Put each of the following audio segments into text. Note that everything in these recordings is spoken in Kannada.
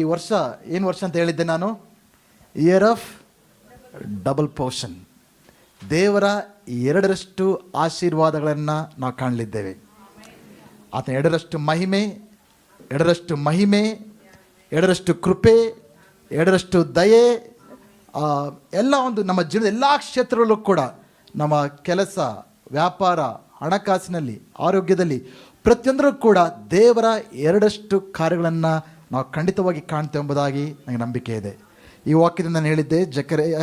ಈ ವರ್ಷ ಏನು ವರ್ಷ ಅಂತ ಹೇಳಿದ್ದೆ ನಾನು? ಇಯರ್ ಆಫ್ ಡಬಲ್ ಪೋರ್ಷನ್ ದೇವರ ಎರಡರಷ್ಟು ಆಶೀರ್ವಾದಗಳನ್ನು ನಾವು ಕಾಣಲಿದ್ದೇವೆ. ಆತನ ಎರಡರಷ್ಟು ಮಹಿಮೆ ಎರಡರಷ್ಟು ಮಹಿಮೆ, ಎರಡರಷ್ಟು ಕೃಪೆ, ಎರಡರಷ್ಟು ದಯೆ ಎಲ್ಲ ಒಂದು ನಮ್ಮ ಜೀವನದ ಎಲ್ಲ ಕ್ಷೇತ್ರಗಳಲ್ಲೂ ಕೂಡ ನಮ್ಮ ಕೆಲಸ, ವ್ಯಾಪಾರ, ಹಣಕಾಸಿನಲ್ಲಿ, ಆರೋಗ್ಯದಲ್ಲಿ ಪ್ರತಿಯೊಂದರೂ ಕೂಡ ದೇವರ ಎರಡಷ್ಟು ಕಾರ್ಯಗಳನ್ನು ನಾವು ಖಂಡಿತವಾಗಿ ಕಾಣ್ತೇವೆ ಎಂಬುದಾಗಿ ನನಗೆ ನಂಬಿಕೆ ಇದೆ. ಈ ವಾಕ್ಯದಿಂದ ನಾನು ಹೇಳಿದ್ದೆ, ಜಕರೆಯ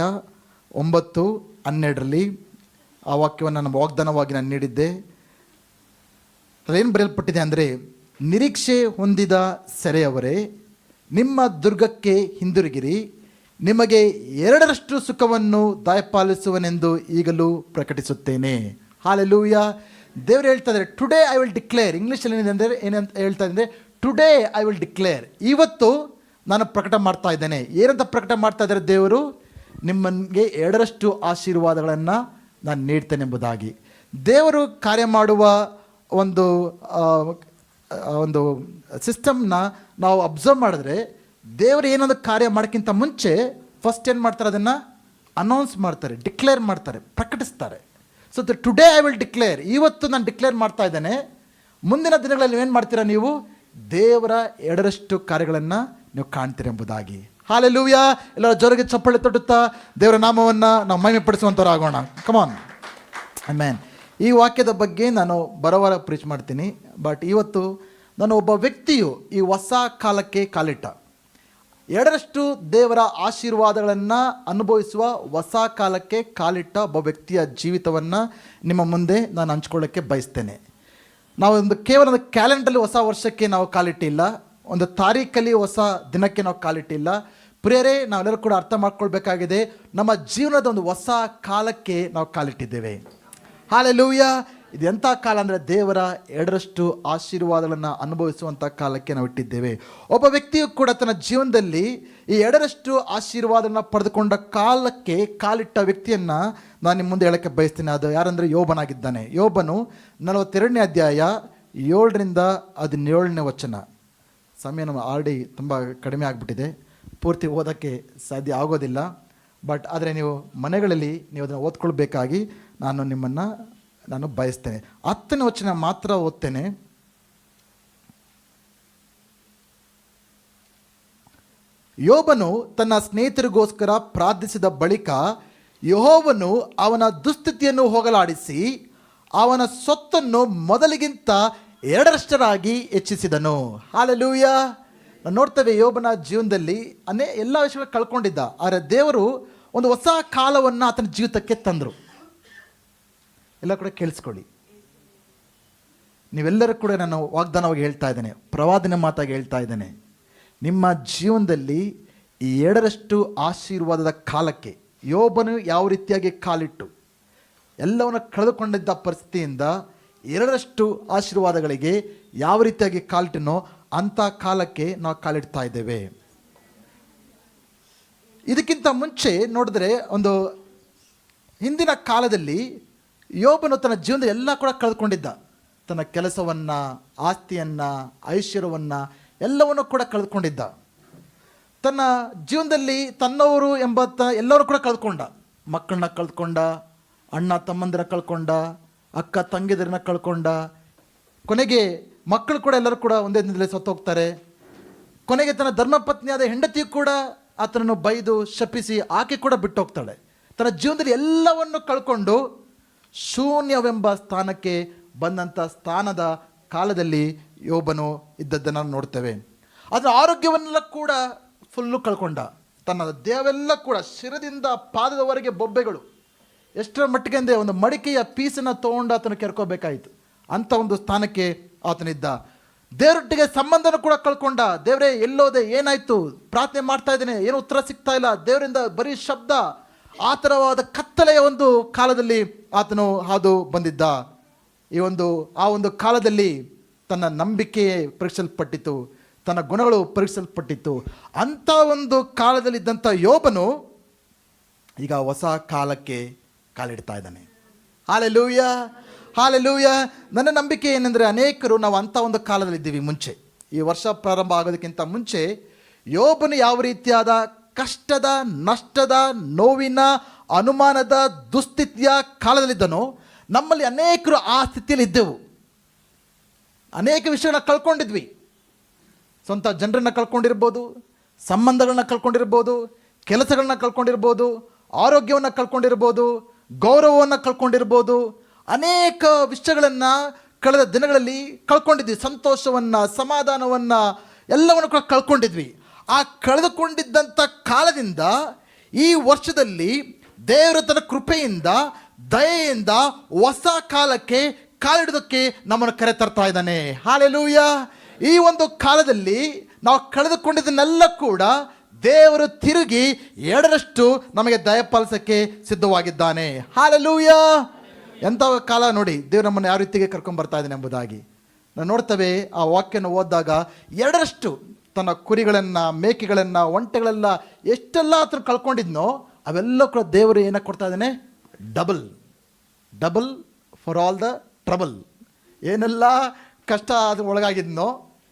ಒಂಬತ್ತು ಹನ್ನೆರಡರಲ್ಲಿ ಆ ವಾಕ್ಯವನ್ನು ನಾನು ವಾಗ್ದಾನವಾಗಿ ನಾನು ನೀಡಿದ್ದೆ. ಅದೇನು ಬರೆಯಲ್ಪಟ್ಟಿದೆ ಅಂದರೆ, ನಿರೀಕ್ಷೆ ಹೊಂದಿದ ಸೆರೆಯವರೇ, ನಿಮ್ಮ ದುರ್ಗಕ್ಕೆ ಹಿಂದಿರುಗಿರಿ, ನಿಮಗೆ ಎರಡರಷ್ಟು ಸುಖವನ್ನು ದಯಪಾಲಿಸುವನೆಂದು ಈಗಲೂ ಪ್ರಕಟಿಸುತ್ತೇನೆ. ಹಾಲೆಲೂಯ ದೇವರು ಹೇಳ್ತಾ ಇದ್ದಾರೆ ಟುಡೇ ಐ ವಿಲ್ ಡಿಕ್ಲೇರ್ ಇಂಗ್ಲೀಷಲ್ಲಿ ಏನಿದೆ ಅಂದರೆ ಏನಂತ ಹೇಳ್ತಾ ಇದ್ದಾರೆ ಟುಡೇ ಐ ವಿಲ್ ಡಿಕ್ಲೇರ್ ಇವತ್ತು ನಾನು ಪ್ರಕಟ ಮಾಡ್ತಾ ಇದ್ದೇನೆ. ಏನಂತ ಪ್ರಕಟ ಮಾಡ್ತಾ ಇದ್ದಾರೆ ದೇವರು? ನಿಮ್ಮನಿಗೆ ಎರಡರಷ್ಟು ಆಶೀರ್ವಾದಗಳನ್ನು ನಾನು ನೀಡ್ತೇನೆ ಎಂಬುದಾಗಿ. ದೇವರು ಕಾರ್ಯ ಮಾಡುವ ಒಂದು ಒಂದು ಸಿಸ್ಟಮ್ನ ನಾವು ಅಬ್ಸರ್ವ್ ಮಾಡಿದ್ರೆ, ದೇವರು ಏನೊಂದು ಕಾರ್ಯ ಮಾಡೋಕ್ಕಿಂತ ಮುಂಚೆ ಫಸ್ಟ್ ಏನು ಮಾಡ್ತಾರೆ ಅದನ್ನು? ಅನೌನ್ಸ್ ಮಾಡ್ತಾರೆ ಡಿಕ್ಲೇರ್ ಮಾಡ್ತಾರೆ, ಪ್ರಕಟಿಸ್ತಾರೆ. So today I will declare ಇವತ್ತು ನಾನು ಡಿಕ್ಲೇರ್ ಮಾಡ್ತಾ ಇದ್ದೇನೆ. ಮುಂದಿನ ದಿನಗಳಲ್ಲಿ ಏನು ಮಾಡ್ತೀರಾ ನೀವು? ದೇವರ ಎರಡರಷ್ಟು ಕಾರ್ಯಗಳನ್ನು ನೀವು ಕಾಣ್ತೀರ ಎಂಬುದಾಗಿ ಹಾಲೆಲೂಯ ಎಲ್ಲರ ಜೋರಿಗೆ ಚಪ್ಪಳೆ ತೊಟ್ಟುತ್ತಾ ದೇವರ ನಾಮವನ್ನು ನಾವು ಮಹಿಮೆ ಪಡಿಸುವಂಥವ್ರಾಗೋಣ ಕಮಾನ್ ಮ್ಯಾನ್ ಈ ವಾಕ್ಯದ ಬಗ್ಗೆ ನಾನು ಬರೋವಾರ ಪ್ರೀಚ್ ಮಾಡ್ತೀನಿ. ಬಟ್ ಇವತ್ತು ನಾನು ಒಬ್ಬ ವ್ಯಕ್ತಿಯು ಈ ಹೊಸ ಕಾಲಕ್ಕೆ ಕಾಲಿಟ್ಟ. ಎರಡರಷ್ಟು ದೇವರ ಆಶೀರ್ವಾದಗಳನ್ನು ಅನುಭವಿಸುವ ಹೊಸ ಕಾಲಕ್ಕೆ ಕಾಲಿಟ್ಟ ಒಬ್ಬ ವ್ಯಕ್ತಿಯ ಜೀವಿತವನ್ನು ನಿಮ್ಮ ಮುಂದೆ ನಾನು ಹಂಚ್ಕೊಳ್ಳೋಕ್ಕೆ ಬಯಸ್ತೇನೆ. ನಾವು ಒಂದು ಕೇವಲ ಒಂದು ಕ್ಯಾಲೆಂಡರ್ಲಿ ಹೊಸ ವರ್ಷಕ್ಕೆ ನಾವು ಕಾಲಿಟ್ಟಿಲ್ಲ. ಒಂದು ತಾರೀಖಲ್ಲಿ ಹೊಸ ದಿನಕ್ಕೆ ನಾವು ಕಾಲಿಟ್ಟಿಲ್ಲ. ಪ್ರೇರೇ ನಾವೆಲ್ಲರೂ ಕೂಡ ಅರ್ಥ ಮಾಡ್ಕೊಳ್ಬೇಕಾಗಿದೆ. ನಮ್ಮ ಜೀವನದ ಒಂದು ಹೊಸ ಕಾಲಕ್ಕೆ ನಾವು ಕಾಲಿಟ್ಟಿದ್ದೇವೆ. ಹಾಲೆ ಇದು ಎಂಥ ಕಾಲ ಅಂದರೆ ದೇವರ ಎರಡರಷ್ಟು ಆಶೀರ್ವಾದಗಳನ್ನು ಅನುಭವಿಸುವಂಥ ಕಾಲಕ್ಕೆ ನಾವು ಇಟ್ಟಿದ್ದೇವೆ ಒಬ್ಬ ವ್ಯಕ್ತಿಯು ಕೂಡ ತನ್ನ ಜೀವನದಲ್ಲಿ ಈ ಎರಡರಷ್ಟು ಆಶೀರ್ವಾದನ ಪಡೆದುಕೊಂಡ ಕಾಲಕ್ಕೆ ಕಾಲಿಟ್ಟ ವ್ಯಕ್ತಿಯನ್ನು ನಾನು ನಿಮ್ಮ ಮುಂದೆ ಹೇಳಕ್ಕೆ ಬಯಸ್ತೀನಿ. ಅದು ಯಾರಂದರೆ ಯೋಬನಾಗಿದ್ದಾನೆ. ಯೋಬನು ನಲವತ್ತೆರಡನೇ ಅಧ್ಯಾಯ ಏಳರಿಂದ ಹದಿನೇಳನೇ ವಚನ. ಸಮಯ ನಮ್ಮ ಆಲ್ರೆಡಿ ತುಂಬ ಕಡಿಮೆ ಆಗಿಬಿಟ್ಟಿದೆ. ಪೂರ್ತಿ ಓದೋಕ್ಕೆ ಸಾಧ್ಯ ಆಗೋದಿಲ್ಲ. ಬಟ್ ಆದರೆ ನೀವು ಮನೆಗಳಲ್ಲಿ ನೀವು ಅದನ್ನು ಓದ್ಕೊಳ್ಬೇಕಾಗಿ ನಾನು ನಿಮ್ಮನ್ನು ನಾನು ಬಯಸ್ತೇನೆ. ಹತ್ತನೇ ವಚನ ಮಾತ್ರ ಓದ್ತೇನೆ. ಯೋಬನು ತನ್ನ ಸ್ನೇಹಿತರಿಗೋಸ್ಕರ ಪ್ರಾರ್ಥಿಸಿದ ಬಳಿಕ ಯಹೋವನು ಅವನ ದುಸ್ಥಿತಿಯನ್ನು ಹೋಗಲಾಡಿಸಿ ಅವನ ಸೊತ್ತನ್ನು ಮೊದಲಿಗಿಂತ ಎರಡರಷ್ಟರಾಗಿ ಹೆಚ್ಚಿಸಿದನು. ಹಾಲೆಲೂಯ. ನೋಡ್ತೇವೆ ಯೋಬನ ಜೀವನದಲ್ಲಿ ಅನೇ ಎಲ್ಲ ವಿಷಯಗಳು ಕಳ್ಕೊಂಡಿದ್ದ. ಆದರೆ ದೇವರು ಒಂದು ಹೊಸ ಕಾಲವನ್ನು ಆತನ ಜೀವಿತಕ್ಕೆ ತಂದರು. ಎಲ್ಲ ಕೂಡ ಕೇಳಿಸ್ಕೊಳ್ಳಿ. ನೀವೆಲ್ಲರೂ ಕೂಡ ನಾನು ವಾಗ್ದಾನವಾಗಿ ಹೇಳ್ತಾ ಇದ್ದೇನೆ, ಪ್ರವಾದನ ಮಾತಾಗಿ ಹೇಳ್ತಾ ಇದ್ದೇನೆ. ನಿಮ್ಮ ಜೀವನದಲ್ಲಿ ಎರಡರಷ್ಟು ಆಶೀರ್ವಾದದ ಕಾಲಕ್ಕೆ ಯೋಬನು ಯಾವ ರೀತಿಯಾಗಿ ಕಾಲಿಟ್ಟು, ಎಲ್ಲವನ್ನು ಕಳೆದುಕೊಂಡಿದ್ದ ಪರಿಸ್ಥಿತಿಯಿಂದ ಎರಡರಷ್ಟು ಆಶೀರ್ವಾದಗಳಿಗೆ ಯಾವ ರೀತಿಯಾಗಿ ಕಾಲಿಟ್ಟನೋ ಅಂಥ ಕಾಲಕ್ಕೆ ನಾವು ಕಾಲಿಡ್ತಾ ಇದ್ದೇವೆ. ಇದಕ್ಕಿಂತ ಮುಂಚೆ ನೋಡಿದ್ರೆ ಒಂದು ಹಿಂದಿನ ಕಾಲದಲ್ಲಿ ಯೋಬನು ತನ್ನ ಜೀವನದ ಎಲ್ಲ ಕೂಡ ಕಳೆದುಕೊಂಡಿದ್ದ. ತನ್ನ ಕೆಲಸವನ್ನು, ಆಸ್ತಿಯನ್ನು, ಐಶ್ವರ್ಯವನ್ನು ಎಲ್ಲವನ್ನು ಕೂಡ ಕಳೆದುಕೊಂಡಿದ್ದ. ತನ್ನ ಜೀವನದಲ್ಲಿ ತನ್ನವರು ಎಂಬತ್ತ ಎಲ್ಲರೂ ಕೂಡ ಕಳ್ಕೊಂಡ ಮಕ್ಕಳನ್ನ ಕಳ್ಕೊಂಡ ಅಣ್ಣ ತಮ್ಮಂದಿರ ಕಳ್ಕೊಂಡ, ಅಕ್ಕ ತಂಗಿದರನ್ನ ಕಳ್ಕೊಂಡ. ಕೊನೆಗೆ ಮಕ್ಕಳು ಕೂಡ ಎಲ್ಲರೂ ಕೂಡ ಒಂದೇ ದಿನದಲ್ಲಿ ಸತ್ತು ಹೋಗ್ತಾರೆ ಕೊನೆಗೆ ತನ್ನ ಧರ್ಮಪತ್ನಿಯಾದ ಹೆಂಡತಿಯು ಕೂಡ ಆತನನ್ನು ಬೈದು ಶಪಿಸಿ ಆಕೆ ಕೂಡ ಬಿಟ್ಟು ಹೋಗ್ತಾಳೆ ತನ್ನ ಜೀವನದಲ್ಲಿ ಎಲ್ಲವನ್ನು ಕಳ್ಕೊಂಡು ಶೂನ್ಯವೆಂಬ ಸ್ಥಾನಕ್ಕೆ ಬಂದಂಥ ಸ್ಥಾನದ ಕಾಲದಲ್ಲಿ ಯೋಬನು ಇದ್ದದ್ದನ್ನು ನೋಡ್ತೇವೆ. ಅದರ ಆರೋಗ್ಯವನ್ನೆಲ್ಲ ಕೂಡ ಫುಲ್ಲು ಕಳ್ಕೊಂಡ. ತನ್ನ ದೇಹವೆಲ್ಲ ಕೂಡ ಶಿರದಿಂದ ಪಾದದವರೆಗೆ ಬೊಬ್ಬೆಗಳು. ಎಷ್ಟರ ಮಟ್ಟಿಗೆ ಅಂದರೆ ಒಂದು ಮಡಿಕೆಯ ಪೀಸನ್ನು ತೊಗೊಂಡು ಆತನು ಕೆರ್ಕೋಬೇಕಾಯಿತು. ಅಂಥ ಒಂದು ಸ್ಥಾನಕ್ಕೆ ಆತನಿದ್ದ. ದೇವರೊಟ್ಟಿಗೆ ಸಂಬಂಧನ ಕೂಡ ಕಳ್ಕೊಂಡ. ದೇವರೇ ಎಲ್ಲೋದೆ ಏನಾಯಿತು? ಪ್ರಾರ್ಥನೆ ಮಾಡ್ತಾ ಇದ್ದೇನೆ. ಏನು ಉತ್ತರ ಸಿಗ್ತಾ ಇಲ್ಲ. ದೇವರಿಂದ ಬರೀ ಶಬ್ದ. ಆ ಥರವಾದ ಕತ್ತಲೆಯ ಒಂದು ಕಾಲದಲ್ಲಿ ಆತನು ಹಾದು ಬಂದಿದ್ದ. ಈ ಒಂದು, ಆ ಒಂದು ಕಾಲದಲ್ಲಿ ತನ್ನ ನಂಬಿಕೆ ಪರೀಕ್ಷಿಸಲ್ಪಟ್ಟಿತು ತನ್ನ ಗುಣಗಳು ಪರೀಕ್ಷಿಸಲ್ಪಟ್ಟಿತ್ತು. ಅಂಥ ಒಂದು ಕಾಲದಲ್ಲಿದ್ದಂಥ ಯೋಬನು ಈಗ ಹೊಸ ಕಾಲಕ್ಕೆ ಕಾಲಿಡ್ತಾ ಇದ್ದಾನೆ. ಹಾಲೆಲೂಯ ಹಾಲೆಲೂಯ ನನ್ನ ನಂಬಿಕೆ ಏನೆಂದರೆ ಅನೇಕರು ನಾವು ಅಂಥ ಒಂದು ಕಾಲದಲ್ಲಿದ್ದೀವಿ ಮುಂಚೆ. ಈ ವರ್ಷ ಪ್ರಾರಂಭ ಆಗೋದಕ್ಕಿಂತ ಮುಂಚೆ ಯೋಬನು ಯಾವ ರೀತಿಯಾದ ಕಷ್ಟದ, ನಷ್ಟದ, ನೋವಿನ, ಅನುಮಾನದ, ದುಸ್ಥಿತಿಯ ಕಾಲದಲ್ಲಿದ್ದನು. ನಮ್ಮಲ್ಲಿ ಅನೇಕರು ಆ ಸ್ಥಿತಿಯಲ್ಲಿ ಇದ್ದೆವು. ಅನೇಕ ವಿಷಯಗಳನ್ನ ಕಳ್ಕೊಂಡಿದ್ವಿ. ಸ್ವಂತ ಜನರನ್ನು ಕಳ್ಕೊಂಡಿರ್ಬೋದು, ಸಂಬಂಧಗಳನ್ನ ಕಳ್ಕೊಂಡಿರ್ಬೋದು, ಕೆಲಸಗಳನ್ನ ಕಳ್ಕೊಂಡಿರ್ಬೋದು, ಆರೋಗ್ಯವನ್ನು ಕಳ್ಕೊಂಡಿರ್ಬೋದು, ಗೌರವವನ್ನು ಕಳ್ಕೊಂಡಿರ್ಬೋದು. ಅನೇಕ ವಿಷಯಗಳನ್ನು ಕಳೆದ ದಿನಗಳಲ್ಲಿ ಕಳ್ಕೊಂಡಿದ್ವಿ. ಸಂತೋಷವನ್ನು, ಸಮಾಧಾನವನ್ನು ಎಲ್ಲವನ್ನು ಕೂಡ ಕಳ್ಕೊಂಡಿದ್ವಿ. ಆ ಕಳೆದುಕೊಂಡಿದ್ದಂಥ ಕಾಲದಿಂದ ಈ ವರ್ಷದಲ್ಲಿ ದೇವರ ತನ್ನ ಕೃಪೆಯಿಂದ, ದಯೆಯಿಂದ ಹೊಸ ಕಾಲಕ್ಕೆ ಕಾಲಿಡೋದಕ್ಕೆ ನಮ್ಮನ್ನು ಕರೆ ತರ್ತಾ ಇದ್ದಾನೆ. ಹಾಲೆಲೂಯ ಈ ಒಂದು ಕಾಲದಲ್ಲಿ ನಾವು ಕಳೆದುಕೊಂಡಿದ್ದನ್ನೆಲ್ಲ ಕೂಡ ದೇವರು ತಿರುಗಿ ಎರಡರಷ್ಟು ನಮಗೆ ದಯಪಾಲಿಸೋಕ್ಕೆ ಸಿದ್ಧವಾಗಿದ್ದಾನೆ. ಹಾಲೆಲೂಯ ಎಂಥ ಕಾಲ ನೋಡಿ, ದೇವರು ನಮ್ಮನ್ನು ಯಾವ ರೀತಿಗೆ ಕರ್ಕೊಂಡು ಬರ್ತಾ ಇದ್ದಾನೆ ಎಂಬುದಾಗಿ. ನಾವು ನೋಡ್ತೇವೆ ಆ ವಾಕ್ಯನ ಓದಿದಾಗ ಎರಡರಷ್ಟು ತನ್ನ ಕುರಿಗಳನ್ನು, ಮೇಕೆಗಳನ್ನು ಒಂಟೆಗಳೆಲ್ಲ ಎಷ್ಟೆಲ್ಲ ಹತ್ರ ಕಳ್ಕೊಂಡಿದ್ನೋ ಅವೆಲ್ಲ ಕೂಡ ದೇವರು ಏನಕ್ಕೆ ಕೊಡ್ತಾ ಇದ್ದಾನೆ? Double double for all the trouble ಏನೆಲ್ಲ ಕಷ್ಟ ಅದು ಒಳಗಾಗಿದ್ನೋ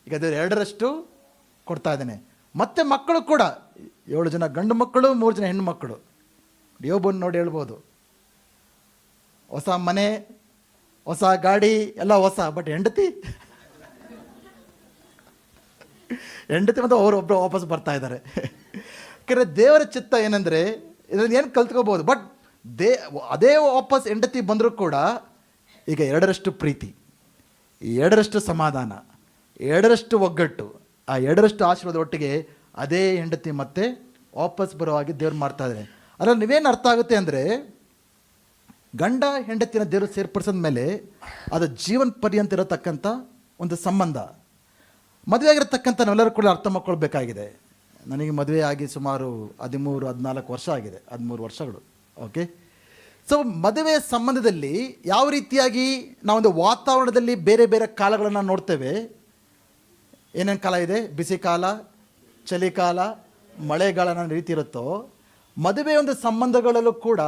ಈಗ ದೇವರು ಎರಡರಷ್ಟು ಕೊಡ್ತಾ ಇದ್ದಾನೆ. ಮತ್ತು ಮಕ್ಕಳು ಕೂಡ, ಏಳು ಜನ ಗಂಡು ಮಕ್ಕಳು, ಮೂರು ಜನ ಹೆಣ್ಣು ಮಕ್ಕಳು. ಯೋಬನ್ ನೋಡಿ ಹೇಳ್ಬೋದು. ಹೊಸ ಮನೆ, ಹೊಸ ಗಾಡಿ, ಎಲ್ಲ ಹೊಸ ಬಟ್ ಹೆಂಡತಿ ಹೆಂಡತಿ ಮತ್ತು ಅವರು ಒಬ್ಬರು ವಾಪಸ್ ಬರ್ತಾ ಇದ್ದಾರೆ. ಯಾಕಂದರೆ ದೇವರ ಚಿತ್ತ ಏನಂದರೆ ಇದನ್ನು ಏನು ಕಲ್ತ್ಕೋಬೋದು? ಬಟ್ ದೇ, ಅದೇ ವಾಪಸ್ ಹೆಂಡತಿ ಬಂದರೂ ಕೂಡ ಈಗ ಎರಡರಷ್ಟು ಪ್ರೀತಿ, ಎರಡರಷ್ಟು ಸಮಾಧಾನ, ಎರಡರಷ್ಟು ಒಗ್ಗಟ್ಟು, ಆ ಎರಡರಷ್ಟು ಆಶೀರ್ವಾದ ಒಟ್ಟಿಗೆ ಅದೇ ಹೆಂಡತಿ ಮತ್ತೆ ವಾಪಸ್ ಬರೋ ಹಾಗೆ ದೇವ್ರು ಮಾಡ್ತಾ ಇದ್ದಾರೆ. ಅದರಲ್ಲಿ ನೀವೇನು ಅರ್ಥ ಆಗುತ್ತೆ ಅಂದರೆ, ಗಂಡ ಹೆಂಡತಿನ ದೇವರು ಸೇರ್ಪಡಿಸಿದ ಮೇಲೆ ಅದು ಜೀವನ ಪರ್ಯಂತ ಇರತಕ್ಕಂಥ ಒಂದು ಸಂಬಂಧ. ಮದುವೆ ಆಗಿರತಕ್ಕಂಥ ನಾವೆಲ್ಲರೂ ಕೂಡ ಅರ್ಥ ಮಾಡ್ಕೊಳ್ಬೇಕಾಗಿದೆ. ನನಗೆ ಮದುವೆ ಆಗಿ ಸುಮಾರು ಹದಿಮೂರು, ಹದಿನಾಲ್ಕು ವರ್ಷ ಆಗಿದೆ. ಹದಿಮೂರು ವರ್ಷಗಳು. ಓಕೆ? ಸೊ ಮದುವೆ ಸಂಬಂಧದಲ್ಲಿ ಯಾವ ರೀತಿಯಾಗಿ ನಾವೊಂದು ವಾತಾವರಣದಲ್ಲಿ ಬೇರೆ ಬೇರೆ ಕಾಲಗಳನ್ನು ನೋಡ್ತೇವೆ? ಏನೇನು ಕಾಲ ಇದೆ? ಬಿಸಿ ಕಾಲ ಚಳಿಕಾಲ ಮಳೆಗಾಲ ಅನ್ನೋ ರೀತಿ ಇರುತ್ತೋ ಮದುವೆ ಒಂದು ಸಂಬಂಧಗಳಲ್ಲೂ ಕೂಡ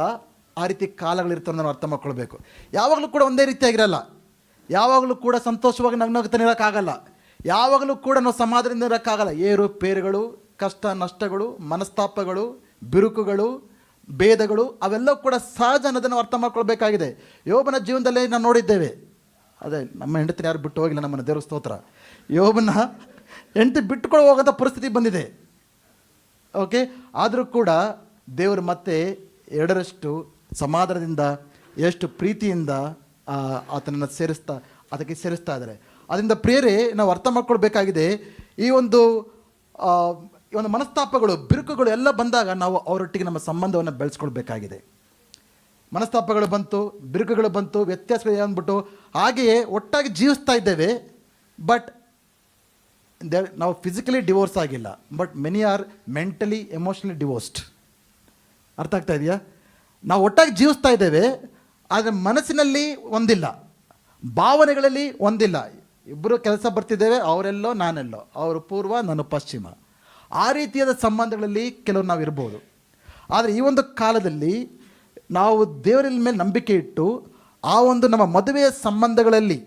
ಆ ರೀತಿ ಕಾಲಗಳಿರ್ತವೆ ನಾವು ಅರ್ಥ ಮಾಡ್ಕೊಳ್ಬೇಕು. ಯಾವಾಗಲೂ ಕೂಡ ಒಂದೇ ರೀತಿಯಾಗಿರಲ್ಲ. ಯಾವಾಗಲೂ ಕೂಡ ಸಂತೋಷವಾಗಿ ನಗ್ನಗ್ತಾನೆ ಇರೋಕ್ಕಾಗಲ್ಲ ಯಾವಾಗಲೂ ಕೂಡ ನಾವು ಸಮಾಧಾನದಿಂದ ಇರೋಕ್ಕಾಗಲ್ಲ. ಏರುಪೇರುಗಳು ಕಷ್ಟ, ನಷ್ಟಗಳು, ಮನಸ್ತಾಪಗಳು, ಬಿರುಕುಗಳು, ಭೇದಗಳು, ಅವೆಲ್ಲವೂ ಕೂಡ ಸಹಜ ಅನ್ನೋದನ್ನು ಅರ್ಥ ಮಾಡ್ಕೊಳ್ಬೇಕಾಗಿದೆ. ಯೋಬನ ಜೀವನದಲ್ಲಿ ನಾವು ನೋಡಿದ್ದೇವೆ. ಅದೇ, ನಮ್ಮ ಹೆಂಡತಿನ ಯಾರು ಬಿಟ್ಟು ಹೋಗಿಲ್ಲ, ನಮ್ಮನ್ನು ದೇವ್ರ ಸ್ತೋತ್ರ. ಯೋಬನ ಹೆಂಡತಿ ಬಿಟ್ಟುಕೊಂಡು ಹೋಗೋಂಥ ಪರಿಸ್ಥಿತಿ ಬಂದಿದೆ. ಓಕೆ? ಆದರೂ ಕೂಡ ದೇವರು ಮತ್ತೆ ಎರಡರಷ್ಟು ಸಮಾಧಾನದಿಂದ, ಎಷ್ಟು ಪ್ರೀತಿಯಿಂದ ಆತನನ್ನು ಸೇರಿಸ್ತಾ, ಅದಕ್ಕೆ ಸೇರಿಸ್ತಾ ಇದ್ದಾರೆ. ಅದರಿಂದ ಪ್ರೇರೆ ನಾವು ಅರ್ಥ ಮಾಡ್ಕೊಳ್ಬೇಕಾಗಿದೆ. ಈ ಒಂದು ಈ ಒಂದು ಮನಸ್ತಾಪಗಳು, ಬಿರುಕುಗಳು ಎಲ್ಲ ಬಂದಾಗ ನಾವು ಅವರೊಟ್ಟಿಗೆ ನಮ್ಮ ಸಂಬಂಧವನ್ನು ಬೆಳೆಸ್ಕೊಳ್ಬೇಕಾಗಿದೆ. ಮನಸ್ತಾಪಗಳು ಬಂತು, ಬಿರುಕುಗಳು ಬಂತು, ವ್ಯತ್ಯಾಸಗಳು ಅಂದ್ಬಿಟ್ಟು ಹಾಗೆಯೇ ಒಟ್ಟಾಗಿ ಜೀವಿಸ್ತಾ ಇದ್ದೇವೆ. ಬಟ್, ದೇ, ನಾವು ಫಿಸಿಕಲಿ ಡಿವೋರ್ಸ್ ಆಗಿಲ್ಲ. But many are mentally, emotionally divorced. ಅರ್ಥ ಆಗ್ತಾ ಇದೆಯಾ? ನಾವು ಒಟ್ಟಾಗಿ ಜೀವಿಸ್ತಾ ಇದ್ದೇವೆ, ಆದರೆ ಮನಸ್ಸಿನಲ್ಲಿ ಒಂದಿಲ್ಲ. ಭಾವನೆಗಳಲ್ಲಿ ಒಂದಿಲ್ಲ. ಇಬ್ಬರು ಕೆಲಸ ಬರ್ತಿದ್ದೇವೆ, ಅವರೆಲ್ಲೋ ನಾನೆಲ್ಲೋ. ಅವರು ಪೂರ್ವ, ನಾನು ಪಶ್ಚಿಮ. ಆ ರೀತಿಯಾದ ಸಂಬಂಧಗಳಲ್ಲಿ ಕೆಲವರು ನಾವು ಇರ್ಬೋದು. ಆದರೆ ಈ ಒಂದು ಕಾಲದಲ್ಲಿ ನಾವು ದೇವರ ಮೇಲೆ ನಂಬಿಕೆ ಇಟ್ಟು, ಆ ಒಂದು ನಮ್ಮ ಮದುವೆಯ ಸಂಬಂಧಗಳಲ್ಲಿ,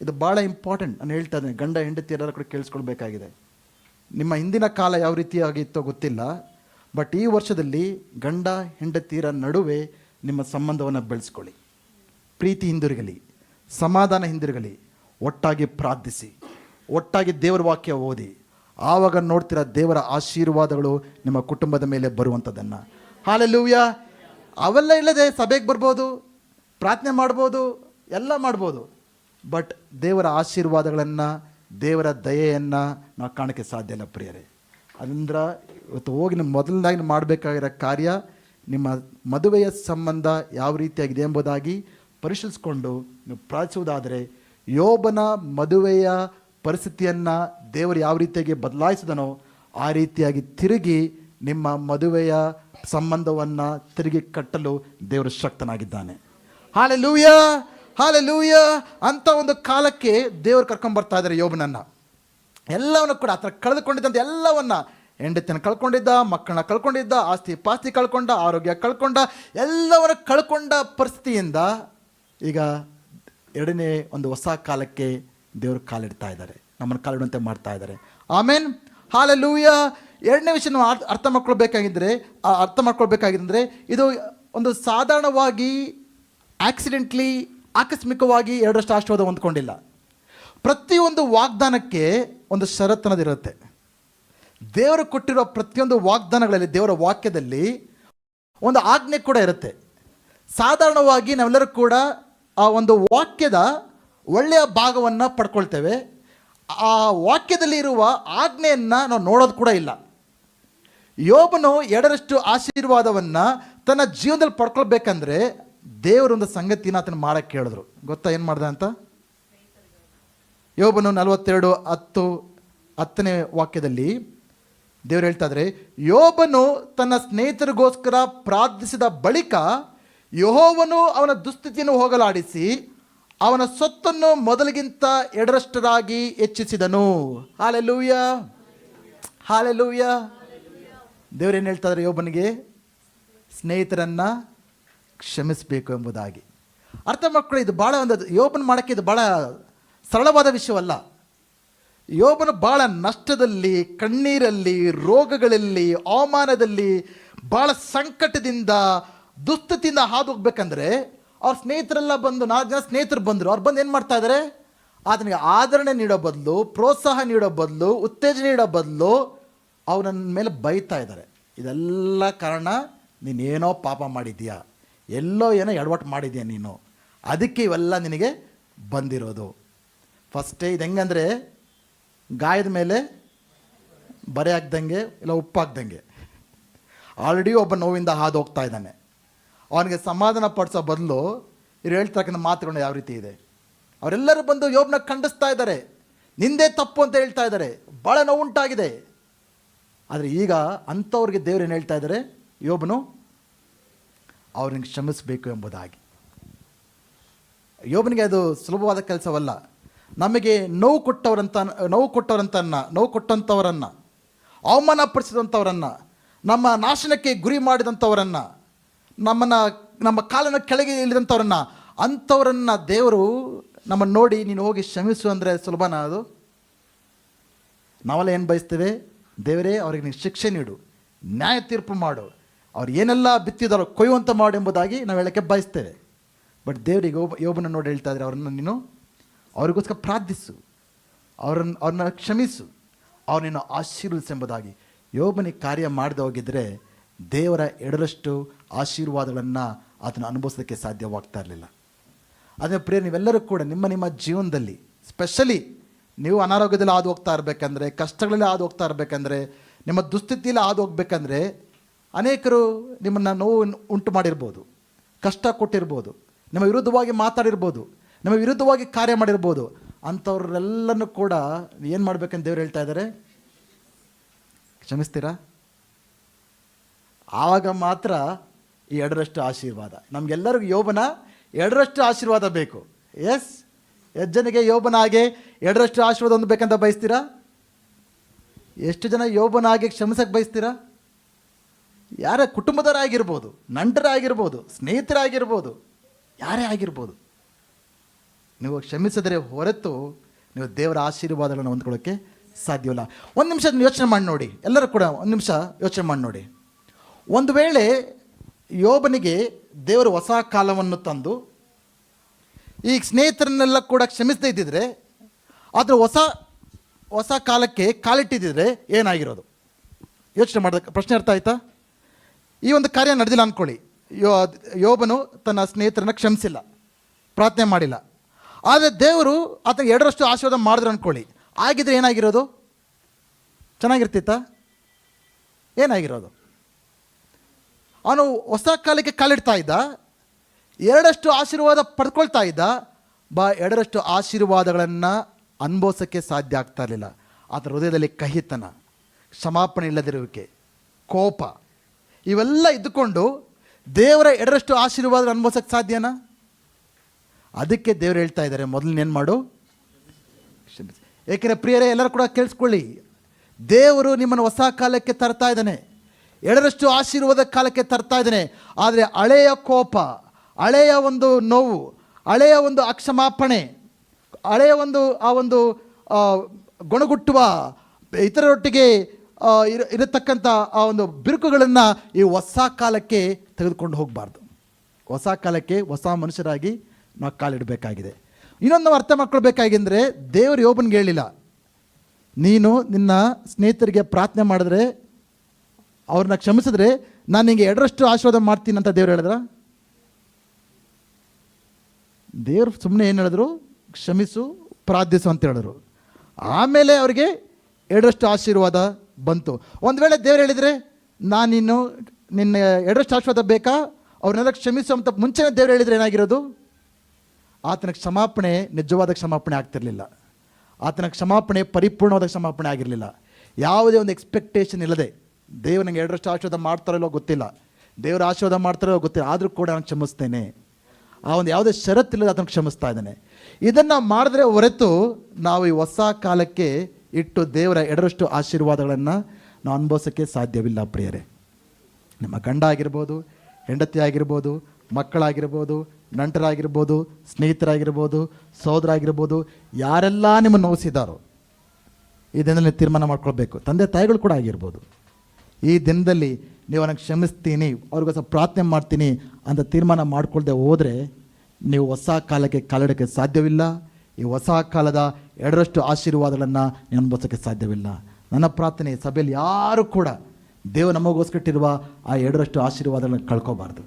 ಇದು ಭಾಳ ಇಂಪಾರ್ಟೆಂಟ್ ನಾನು ಹೇಳ್ತಾ ಇದ್ದೇನೆ, ಗಂಡ ಹೆಂಡತಿ ಎಲ್ಲರೂ ಕೂಡ ಕೇಳಿಸ್ಕೊಳ್ಬೇಕಾಗಿದೆ. ನಿಮ್ಮ ಹಿಂದಿನ ಕಾಲ ಯಾವ ರೀತಿಯಾಗಿತ್ತೋ ಗೊತ್ತಿಲ್ಲ ಬಟ್ ಈ ವರ್ಷದಲ್ಲಿ ಗಂಡ ಹೆಂಡತಿಯರ ನಡುವೆ ನಿಮ್ಮ ಸಂಬಂಧವನ್ನು ಬೆಳೆಸ್ಕೊಳ್ಳಿ. ಪ್ರೀತಿ ಹಿಂದಿರುಗಲಿ, ಸಮಾಧಾನ ಹಿಂದಿರುಗಲಿ. ಒಟ್ಟಾಗಿ ಪ್ರಾರ್ಥಿಸಿ, ಒಟ್ಟಾಗಿ ದೇವರ ವಾಕ್ಯ ಓದಿ. ಆವಾಗ ನೋಡ್ತಿರೋ ದೇವರ ಆಶೀರ್ವಾದಗಳು ನಿಮ್ಮ ಕುಟುಂಬದ ಮೇಲೆ ಬರುವಂಥದ್ದನ್ನು. ಹಾಲೆಲ್ಲೂವ್ಯ ಅವೆಲ್ಲ ಇಲ್ಲದೆ ಸಭೆಗೆ ಬರ್ಬೋದು, ಪ್ರಾರ್ಥನೆ ಮಾಡ್ಬೋದು, ಎಲ್ಲ ಮಾಡ್ಬೋದು. ಬಟ್ ದೇವರ ಆಶೀರ್ವಾದಗಳನ್ನು, ದೇವರ ದಯೆಯನ್ನು ನಾವು ಕಾಣೋಕ್ಕೆ ಸಾಧ್ಯ ಇಲ್ಲ ಪ್ರಿಯರೇ. ಅದರಿಂದ ಇವತ್ತು ಹೋಗಿ ನಿಮ್ಮ ಮೊದಲನೇದಾಗಿ ಮಾಡಬೇಕಾಗಿರೋ ಕಾರ್ಯ, ನಿಮ್ಮ ಮದುವೆಯ ಸಂಬಂಧ ಯಾವ ರೀತಿಯಾಗಿದೆ ಎಂಬುದಾಗಿ ಪರಿಶೀಲಿಸಿಕೊಂಡು ನೀವು ಪ್ರಾರ್ಥಿಸುವುದಾದರೆ ಯೋಬನ ಮದುವೆಯ ಪರಿಸ್ಥಿತಿಯನ್ನು ದೇವರು ಯಾವ ರೀತಿಯಾಗಿ ಬದಲಾಯಿಸಿದನೋ ಆ ರೀತಿಯಾಗಿ ತಿರುಗಿ ನಿಮ್ಮ ಮದುವೆಯ ಸಂಬಂಧವನ್ನು ತಿರುಗಿ ಕಟ್ಟಲು ದೇವರು ಶಕ್ತನಾಗಿದ್ದಾನೆ. ಹಾಲೆ ಲೂಯ ಹಾಲೆ ಲೂಯ ಅಂತ ಒಂದು ಕಾಲಕ್ಕೆ ದೇವರು ಕರ್ಕೊಂಡ್ಬರ್ತಾ ಇದ್ದಾರೆ ಯೋಬನನ್ನು. ಎಲ್ಲವನ್ನು ಕೂಡ ಆತ ಕಳೆದುಕೊಂಡಿದ್ದಂಥ ಎಲ್ಲವನ್ನ ಹೆಂಡತಿನ ಕಳ್ಕೊಂಡಿದ್ದ, ಮಕ್ಕಳನ್ನ ಕಳ್ಕೊಂಡಿದ್ದ, ಆಸ್ತಿ ಪಾಸ್ತಿ ಕಳ್ಕೊಂಡ, ಆರೋಗ್ಯ ಕಳ್ಕೊಂಡ, ಎಲ್ಲವನ್ನ ಕಳ್ಕೊಂಡ ಪರಿಸ್ಥಿತಿಯಿಂದ ಈಗ ಎರಡನೇ ಒಂದು ಹೊಸ ಕಾಲಕ್ಕೆ ದೇವರು ಕಾಲಿಡ್ತಾ ಇದ್ದಾರೆ. ನಮ್ಮನ್ನು ಕಾಲಿಡುವಂತೆ ಮಾಡ್ತಾ ಇದ್ದಾರೆ. ಆಮೇನ್. ಹಾಲೆಲೂಯ. ಎರಡನೇ ವಿಷಯ ನಾವು ಅರ್ಥ- ಮಾಡ್ಕೊಳ್ಬೇಕಾಗಿದ್ದರೆ ಅರ್ಥ ಮಾಡ್ಕೊಳ್ಬೇಕಾಗಿದ್ದರೆ ಇದು ಒಂದು ಸಾಧಾರಣವಾಗಿ ಆಕ್ಸಿಡೆಂಟ್ಲಿ ಆಕಸ್ಮಿಕವಾಗಿ ಎರಡರಷ್ಟು ಆಶೀರ್ವಾದ ಹೊಂದ್ಕೊಂಡಿಲ್ಲ. ಪ್ರತಿಯೊಂದು ವಾಗ್ದಾನಕ್ಕೆ ಒಂದು ಷರತ್ತನದಿರುತ್ತೆ. ದೇವರು ಕೊಟ್ಟಿರೋ ಪ್ರತಿಯೊಂದು ವಾಗ್ದಾನಗಳಲ್ಲಿ, ದೇವರ ವಾಕ್ಯದಲ್ಲಿ ಒಂದು ಆಜ್ಞೆ ಕೂಡ ಇರುತ್ತೆ. ಸಾಧಾರಣವಾಗಿ ನಾವೆಲ್ಲರೂ ಕೂಡ ಆ ಒಂದು ವಾಕ್ಯದ ಒಳ್ಳೆಯ ಭಾಗವನ್ನು ಪಡ್ಕೊಳ್ತೇವೆ. ಆ ವಾಕ್ಯದಲ್ಲಿ ಇರುವ ಆಜ್ಞೆಯನ್ನು ನಾವು ನೋಡೋದು ಕೂಡ ಇಲ್ಲ. ಯೋಬನು ಎರಡರಷ್ಟು ಆಶೀರ್ವಾದವನ್ನು ತನ್ನ ಜೀವನದಲ್ಲಿ ಪಡ್ಕೊಳ್ಬೇಕಂದ್ರೆ ದೇವರೊಂದು ಸಂಗತಿನ ಆತನ ಮಾಡಕ್ಕೆ ಹೇಳಿದ್ರು ಗೊತ್ತಾ ಏನು ಮಾಡ್ದ ಅಂತ? ಯೋಬನು ನಲವತ್ತೆರಡು ಹತ್ತು ಹತ್ತನೇ ವಾಕ್ಯದಲ್ಲಿ ದೇವರು ಹೇಳ್ತಾ ಇದ್ರೆ, ಯೋಬನು ತನ್ನ ಸ್ನೇಹಿತರಿಗೋಸ್ಕರ ಪ್ರಾರ್ಥಿಸಿದ ಬಳಿಕ ಯಹೋವನು ಅವನ ದುಸ್ಥಿತಿಯನ್ನು ಹೋಗಲಾಡಿಸಿ ಅವನ ಸೊತ್ತನ್ನು ಮೊದಲಿಗಿಂತ ಎಡರಷ್ಟರಾಗಿ ಹೆಚ್ಚಿಸಿದನು. ಹಾಲೆಲ್ಲೂಯ್ಯ ಹಾಲೆಲ್ಲೂಯ್ಯ ದೇವರೇನು ಹೇಳ್ತಾ ಇದ್ದಾರೆ ಯೋಬನಿಗೆ? ಸ್ನೇಹಿತರನ್ನು ಕ್ಷಮಿಸಬೇಕು ಎಂಬುದಾಗಿ. ಅರ್ಥ ಮಕ್ಕಳು ಇದು ಭಾಳ ಒಂದು ಯೋಬನ್ ಮಾಡೋಕ್ಕೆ ಇದು ಭಾಳ ಸರಳವಾದ ವಿಷಯವಲ್ಲ. ಯೋಬನು ಭಾಳ ನಷ್ಟದಲ್ಲಿ, ಕಣ್ಣೀರಲ್ಲಿ, ರೋಗಗಳಲ್ಲಿ, ಅವಮಾನದಲ್ಲಿ ಭಾಳ ಸಂಕಟದಿಂದ ದುಸ್ಥಿತಿಯಿಂದ ಹಾದು ಹೋಗ್ಬೇಕಂದ್ರೆ ಅವ್ರ ಸ್ನೇಹಿತರೆಲ್ಲ ಬಂದು ನಾಲ್ಕು ಜನ ಸ್ನೇಹಿತರು ಬಂದರು, ಅವ್ರು ಬಂದು ಏನು ಮಾಡ್ತಾ ಇದ್ದಾರೆ ಆತನಿಗೆ ಆದರಣೆ ನೀಡೋ ಬದಲು, ಪ್ರೋತ್ಸಾಹ ನೀಡೋ ಬದಲು, ಉತ್ತೇಜನ ನೀಡೋ ಬದಲು ಅವನ ಮೇಲೆ ಬೈತಾ ಇದ್ದಾರೆ ಇದೆಲ್ಲ ಕಾರಣ ನೀನೇನೋ ಪಾಪ ಮಾಡಿದ್ಯಾ ಎಲ್ಲೋ ಏನೋ ಎಡವಟ್ಟು ಮಾಡಿದ್ಯಾ ನೀನು? ಅದಕ್ಕೆ ಇವೆಲ್ಲ ನಿನಗೆ ಬಂದಿರೋದು. ಫಸ್ಟೇ ಇದು ಹೆಂಗಂದರೆ ಗಾಯದ ಮೇಲೆ ಬರೆ ಹಾಕ್ದಂಗೆ ಇಲ್ಲ ಉಪ್ಪು ಹಾಕ್ದಂಗೆ. ಆಲ್ರೆಡಿ ಒಬ್ಬ ನೋವಿಂದ ಹಾದು ಹೋಗ್ತಾ ಇದ್ದಾನೆ. ಅವನಿಗೆ ಸಮಾಧಾನ ಪಡಿಸೋ ಬದಲು ಇವ್ರು ಹೇಳ್ತಕ್ಕಂಥ ಮಾತುಗಳು ಯಾವ ರೀತಿ ಇದೆ? ಅವರೆಲ್ಲರೂ ಬಂದು ಯೋಬ್ನ ಖಂಡಿಸ್ತಾ ಇದ್ದಾರೆ. ನಿಂದೇ ತಪ್ಪು ಅಂತ ಹೇಳ್ತಾ ಇದ್ದಾರೆ. ಭಾಳ ನೋವುಂಟಾಗಿದೆ ಆದರೆ ಈಗ ಅಂಥವ್ರಿಗೆ ದೇವ್ರು ಏನು ಹೇಳ್ತಾ ಇದ್ದಾರೆ? ಯೋಬನು ಅವ್ರಿಗೆ ಕ್ಷಮಿಸಬೇಕು ಎಂಬುದಾಗಿ. ಯೋಬನಿಗೆ ಅದು ಸುಲಭವಾದ ಕೆಲಸವಲ್ಲ. ನಮಗೆ ನೋವು ಕೊಟ್ಟವರಂತ, ನೋವು ಕೊಟ್ಟವರಂತನ್ನ, ನೋವು ಕೊಟ್ಟಂಥವರನ್ನು ಅವಮಾನಪಡಿಸಿದಂಥವರನ್ನು ನಮ್ಮ ನಾಶನಕ್ಕೆ ಗುರಿ ಮಾಡಿದಂಥವರನ್ನು ನಮ್ಮನ್ನು, ನಮ್ಮ ಕಾಲನ ಕೆಳಗೆ ಇಳಿದಂಥವ್ರನ್ನ, ಅಂಥವರನ್ನು ದೇವರು ನಮ್ಮನ್ನು ನೋಡಿ ನೀನು ಹೋಗಿ ಕ್ಷಮಿಸು ಅಂದರೆ ಸುಲಭನ ಅದು? ನಾವೆಲ್ಲ ಏನು ಬಯಸ್ತೇವೆ? ದೇವರೇ, ಅವರಿಗೆ ನೀನು ಶಿಕ್ಷೆ ನೀಡು, ನ್ಯಾಯ ತೀರ್ಪು ಮಾಡು, ಅವ್ರು ಏನೆಲ್ಲ ಬಿತ್ತಿದಾರೋ ಕೊಯ್ಯುವಂತ ಮಾಡು ಎಂಬುದಾಗಿ ನಾವು ಹೇಳೋಕ್ಕೆ ಬಯಸ್ತೇವೆ. ಬಟ್ ದೇವರಿಗೆ ಯೋಬ ಯೋಬನ ನೋಡಿ ಹೇಳ್ತಾ ಇದ್ರೆ ಅವ್ರನ್ನ ನೀನು ಅವ್ರಿಗೋಸ್ಕರ ಪ್ರಾರ್ಥಿಸು, ಅವ್ರನ್ನ ಅವ್ರನ್ನ ಕ್ಷಮಿಸು, ಅವ್ರನ್ನ ಆಶೀರ್ವದಿಸು ಎಂಬುದಾಗಿ ಯೋಬನಿಗೆ ಕಾರ್ಯ ಮಾಡದೆ ಹೋಗಿದ್ರೆ ದೇವರ ಎರಡರಷ್ಟು ಆಶೀರ್ವಾದಗಳನ್ನು ಅದನ್ನು ಅನುಭವಿಸೋದಕ್ಕೆ ಸಾಧ್ಯವಾಗ್ತಾ ಇರಲಿಲ್ಲ. ಅದೇ ಪ್ರಿಯ, ನೀವೆಲ್ಲರೂ ಕೂಡ ನಿಮ್ಮ ನಿಮ್ಮ ಜೀವನದಲ್ಲಿ ಸ್ಪೆಷಲಿ ನೀವು ಅನಾರೋಗ್ಯದಲ್ಲಿ ಹಾದು ಹೋಗ್ತಾ ಇರಬೇಕಂದ್ರೆ, ಕಷ್ಟಗಳಲ್ಲಿ ಹಾದು ಹೋಗ್ತಾ ಇರಬೇಕಂದ್ರೆ, ನಿಮ್ಮ ದುಸ್ಥಿತಿಯಲ್ಲಿ ಹಾದು ಹೋಗ್ಬೇಕಂದ್ರೆ ಅನೇಕರು ನಿಮ್ಮನ್ನು ನೋವು ಉಂಟು ಮಾಡಿರ್ಬೋದು, ಕಷ್ಟ ಕೊಟ್ಟಿರ್ಬೋದು, ನಿಮ್ಮ ವಿರುದ್ಧವಾಗಿ ಮಾತಾಡಿರ್ಬೋದು, ನಿಮ್ಮ ವಿರುದ್ಧವಾಗಿ ಕಾರ್ಯ ಮಾಡಿರ್ಬೋದು ಅಂಥವ್ರೆಲ್ಲನೂ ಕೂಡ ಏನು ಮಾಡ್ಬೇಕಂತ ದೇವ್ರು ಹೇಳ್ತಾ ಇದ್ದಾರೆ? ಕ್ಷಮಿಸ್ತೀರಾ? ಆವಾಗ ಮಾತ್ರ ಈ ಎರಡರಷ್ಟು ಆಶೀರ್ವಾದ. ನಮಗೆಲ್ಲರಿಗೂ ಯೋಬನ ಎರಡರಷ್ಟು ಆಶೀರ್ವಾದ ಬೇಕು. ಎಸ್ ಎಷ್ಟು ಜನಕ್ಕೆ ಯೋಬನ ಹಾಗೆ ಎರಡರಷ್ಟು ಆಶೀರ್ವಾದ ಹೊಂದಬೇಕಂತ ಬಯಸ್ತೀರಾ? ಎಷ್ಟು ಜನ ಯೋಬನ ಹಾಗೆ ಕ್ಷಮಿಸಕ್ಕೆ ಬಯಸ್ತೀರಾ? ಯಾರ ಕುಟುಂಬದವರಾಗಿರ್ಬೋದು, ನಂಟರಾಗಿರ್ಬೋದು, ಸ್ನೇಹಿತರಾಗಿರ್ಬೋದು, ಯಾರೇ ಆಗಿರ್ಬೋದು. ನೀವು ಕ್ಷಮಿಸಿದರೆ ಹೊರತು ನೀವು ದೇವರ ಆಶೀರ್ವಾದಗಳನ್ನು ಹೊಂದ್ಕೊಳ್ಳೋಕ್ಕೆ ಸಾಧ್ಯವಿಲ್ಲ. ಒಂದು ನಿಮಿಷ ಯೋಚನೆ ಮಾಡಿ ನೋಡಿ. ಎಲ್ಲರೂ ಕೂಡ ಒಂದು ನಿಮಿಷ ಯೋಚನೆ ಮಾಡಿ ನೋಡಿ. ಒಂದು ವೇಳೆ ಯೋಬನಿಗೆ ದೇವರು ಹೊಸ ಕಾಲವನ್ನು ತಂದು, ಈ ಸ್ನೇಹಿತರನ್ನೆಲ್ಲ ಕೂಡ ಕ್ಷಮಿಸದೇ ಇದ್ದಿದ್ರೆ, ಆದರೆ ಹೊಸ ಹೊಸ ಕಾಲಕ್ಕೆ ಕಾಲಿಟ್ಟಿದ್ದಿದ್ರೆ ಏನಾಗಿರೋದು? ಯೋಚನೆ ಮಾಡಿದ, ಪ್ರಶ್ನೆ ಅರ್ಥ ಆಯ್ತಾ? ಈ ಒಂದು ಕಾರ್ಯ ನಡೆದಿಲ್ಲ ಅಂದ್ಕೊಳ್ಳಿ ಯೋ, ಯೋಬನು ತನ್ನ ಸ್ನೇಹಿತರನ್ನ ಕ್ಷಮಿಸಿಲ್ಲ, ಪ್ರಾರ್ಥನೆ ಮಾಡಿಲ್ಲ. ಆದರೆ ದೇವರು ಆತನ ಎರಡರಷ್ಟು ಆಶೀರ್ವಾದ ಮಾಡಿದ್ರು ಅಂದ್ಕೊಳ್ಳಿ ಆಗಿದ್ರೆ ಏನಾಗಿರೋದು? ಚೆನ್ನಾಗಿರ್ತಿತ್ತಾ? ಏನಾಗಿರೋದು? ಅವನು ಹೊಸ ಕಾಲಕ್ಕೆ ಕಾಲಿಡ್ತಾ ಇದ್ದ. ಎರಡಷ್ಟು ಆಶೀರ್ವಾದ ಪಡ್ಕೊಳ್ತಾ ಇದ್ದ. ಬಾ, ಎರಡರಷ್ಟು ಆಶೀರ್ವಾದಗಳನ್ನು ಅನುಭವಿಸೋಕ್ಕೆ ಸಾಧ್ಯ ಆಗ್ತಾ ಇರಲಿಲ್ಲ. ಆತ ಹೃದಯದಲ್ಲಿ ಕಹಿತನ, ಕ್ಷಮಾಪಣೆ ಇಲ್ಲದಿರುವಿಕೆ, ಕೋಪ, ಇವೆಲ್ಲ ಇದ್ದುಕೊಂಡು ದೇವರ ಎರಡರಷ್ಟು ಆಶೀರ್ವಾದ ಅನುಭವಿಸೋಕ್ಕೆ ಸಾಧ್ಯನಾ? ಅದಕ್ಕೆ ದೇವರು ಹೇಳ್ತಾ ಇದ್ದಾರೆ, ಮೊದಲನೇನು ಮಾಡು? ಏಕೆಂದರೆ ಪ್ರಿಯರೇ, ಎಲ್ಲರೂ ಕೂಡ ಕೇಳಿಸ್ಕೊಳ್ಳಿ. ದೇವರು ನಿಮ್ಮನ್ನು ಹೊಸ ಕಾಲಕ್ಕೆ ತರ್ತಾ ಇದ್ದಾನೆ. ಎರಡರಷ್ಟು ಆಶೀರ್ವಾದ ಕಾಲಕ್ಕೆ ತರ್ತಾ ಇದ್ದೇನೆ. ಆದರೆ ಹಳೆಯ ಕೋಪ, ಹಳೆಯ ಒಂದು ನೋವು, ಹಳೆಯ ಒಂದು ಅಕ್ಷಮಾಪಣೆ, ಹಳೆಯ ಒಂದು, ಆ ಒಂದು ಗುಣಗುಟ್ಟುವ, ಇತರರೊಟ್ಟಿಗೆ ಇರ, ಇರತಕ್ಕಂಥ ಆ ಒಂದು ಬಿರುಕುಗಳನ್ನು ಈ ಹೊಸ ಕಾಲಕ್ಕೆ ತೆಗೆದುಕೊಂಡು ಹೋಗಬಾರ್ದು. ಹೊಸ ಕಾಲಕ್ಕೆ ಹೊಸ ಮನುಷ್ಯರಾಗಿ ನಾವು ಕಾಲಿಡಬೇಕಾಗಿದೆ. ಇನ್ನೊಂದು ನಾವು ಅರ್ಥ ಮಾಡ್ಕೊಳ್ಬೇಕಾಗಿಂದರೆ ದೇವರು ಯೋಬನ್ಗೆ ಹೇಳಿಲ್ಲ, ನೀನು ನಿನ್ನ ಸ್ನೇಹಿತರಿಗೆ ಪ್ರಾರ್ಥನೆ ಮಾಡಿದ್ರೆ ಅವ್ರನ್ನ ಕ್ಷಮಿಸಿದ್ರೆ ನಾನು ನಿಮಗೆ ಎರಡರಷ್ಟು ಆಶೀರ್ವಾದ ಮಾಡ್ತೀನಿ ಅಂತ ದೇವ್ರು ಹೇಳಿದ್ರ? ದೇವ್ರು ಸುಮ್ಮನೆ ಏನು ಹೇಳಿದ್ರು? ಕ್ಷಮಿಸು, ಪ್ರಾರ್ಥಿಸು ಅಂತ ಹೇಳಿದ್ರು. ಆಮೇಲೆ ಅವರಿಗೆ ಎರಡರಷ್ಟು ಆಶೀರ್ವಾದ ಬಂತು. ಒಂದು ವೇಳೆ ದೇವ್ರು ಹೇಳಿದರೆ, ನಾನು ಇನ್ನು ನಿನ್ನ ಎರಡರಷ್ಟು ಆಶೀರ್ವಾದ ಬೇಕಾ? ಅವ್ರನ್ನೆಲ್ಲ ಕ್ಷಮಿಸು ಅಂತ ಮುಂಚೆನೇ ದೇವ್ರು ಹೇಳಿದರೆ ಏನಾಗಿರೋದು? ಆತನ ಕ್ಷಮಾಪಣೆ ನಿಜವಾದ ಕ್ಷಮಾಪಣೆ ಆಗ್ತಿರಲಿಲ್ಲ. ಆತನ ಕ್ಷಮಾಪಣೆ ಪರಿಪೂರ್ಣವಾದ ಕ್ಷಮಾಪಣೆ ಆಗಿರಲಿಲ್ಲ. ಯಾವುದೇ ಒಂದು ಎಕ್ಸ್ಪೆಕ್ಟೇಷನ್ ಇಲ್ಲದೆ ದೇವರು ನನಗೆ ಎರಡರಷ್ಟು ಆಶೀರ್ವಾದ ಮಾಡ್ತಾರೋ ಇಲ್ವೋ ಗೊತ್ತಿಲ್ಲ. ದೇವರ ಆಶೀರ್ವಾದ ಮಾಡ್ತಾರೋ ಗೊತ್ತಿಲ್ಲ. ಆದರೂ ಕೂಡ ನಾನು ಕ್ಷಮಿಸ್ತೇನೆ. ಆ ಒಂದು ಯಾವುದೇ ಷರತ್ತಿಲ್ಲದೆ ಅದನ್ನು ಕ್ಷಮಿಸ್ತಾ ಇದ್ದಾನೆ. ಇದನ್ನು ಮಾಡಿದ್ರೆ ಹೊರತು ನಾವು ಈ ಹೊಸ ಕಾಲಕ್ಕೆ ಇಟ್ಟು ದೇವರ ಎರಡರಷ್ಟು ಆಶೀರ್ವಾದಗಳನ್ನು ನಾವು ಅನುಭವಿಸೋಕ್ಕೆ ಸಾಧ್ಯವಿಲ್ಲ ಪ್ರಿಯರೇ. ನಿಮ್ಮ ಗಂಡ ಆಗಿರ್ಬೋದು ಹೆಂಡತಿ ಆಗಿರ್ಬೋದು ಮಕ್ಕಳಾಗಿರ್ಬೋದು, ನಂಟರಾಗಿರ್ಬೋದು, ಸ್ನೇಹಿತರಾಗಿರ್ಬೋದು ಸಹೋದರ ಆಗಿರ್ಬೋದು ಯಾರೆಲ್ಲ ನಿಮ್ಮನ್ನು ನೋಯಿಸಿದಾರೋ ಇದನ್ನೆಲ್ಲ ತೀರ್ಮಾನ ಮಾಡ್ಕೊಳ್ಬೇಕು. ತಂದೆ ತಾಯಿಗಳು ಕೂಡ ಆಗಿರ್ಬೋದು. ಈ ದಿನದಲ್ಲಿ ನೀವು ನನಗೆ ಕ್ಷಮಿಸ್ತೀನಿ, ಅವ್ರಿಗೋಸ್ಕರ ಪ್ರಾರ್ಥನೆ ಮಾಡ್ತೀನಿ ಅಂತ ತೀರ್ಮಾನ ಮಾಡ್ಕೊಳ್ದೆ ಹೋದರೆ ನೀವು ಹೊಸ ಕಾಲಕ್ಕೆ ಕಾಲಿಡೋಕ್ಕೆ ಸಾಧ್ಯವಿಲ್ಲ. ಈ ಹೊಸ ಕಾಲದ ಎರಡರಷ್ಟು ಆಶೀರ್ವಾದಗಳನ್ನು ನೀವು ಅನುಭವಿಸೋಕ್ಕೆ ಸಾಧ್ಯವಿಲ್ಲ. ನನ್ನ ಪ್ರಾರ್ಥನೆ ಸಭೆಯಲ್ಲಿ ಯಾರೂ ಕೂಡ ದೇವರು ನಮಗೋಸ್ಕಟ್ಟಿರುವ ಆ ಎರಡರಷ್ಟು ಆಶೀರ್ವಾದಗಳನ್ನು ಕಳ್ಕೋಬಾರ್ದು.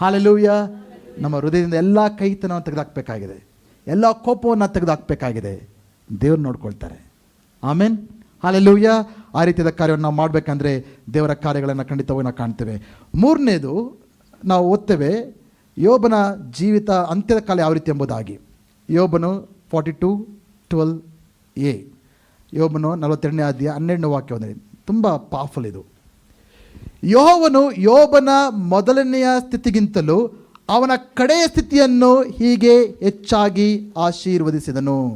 ಹಾಲೆಲೂಯ್ಯ ನಮ್ಮ ಹೃದಯದಿಂದ ಎಲ್ಲ ಕೈತನವನ್ನು ತೆಗೆದಾಕಬೇಕಾಗಿದೆ. ಎಲ್ಲ ಕೋಪವನ್ನು ತೆಗೆದಾಕಬೇಕಾಗಿದೆ. ದೇವ್ರು ನೋಡ್ಕೊಳ್ತಾರೆ. ಆಮೇನ್ ಹಾಲೆಲೂಯ ಆ ರೀತಿಯಾದ ಕಾರ್ಯವನ್ನು ನಾವು ಮಾಡಬೇಕಂದ್ರೆ ದೇವರ ಕಾರ್ಯಗಳನ್ನು ಖಂಡಿತವಾಗಿ ನಾವು ಕಾಣ್ತೇವೆ. ಮೂರನೇದು ನಾವು ಓದ್ತೇವೆ ಯೋಬನ ಜೀವಿತ ಅಂತ್ಯದ ಕಾಲ ಯಾವ ರೀತಿ ಎಂಬುದಾಗಿ. ಯೋಬನು ಫಾರ್ಟಿ ಟು ಟ್ವೆಲ್ ಎ. ಯೋಬನು ನಲವತ್ತೆರಡನೇ ಆದ್ಯ ಹನ್ನೆರಡನೇ ವಾಕ್ಯ ಒಂದಿದೆ ತುಂಬ ಪಾವರ್ಫುಲ್ ಇದು. ಯೋವನು ಯೋಬನ ಮೊದಲನೆಯ ಸ್ಥಿತಿಗಿಂತಲೂ ಅವನ ಕಡೆಯ ಸ್ಥಿತಿಯನ್ನು ಹೀಗೆ ಹೆಚ್ಚಾಗಿ ಆಶೀರ್ವದಿಸಿದನು.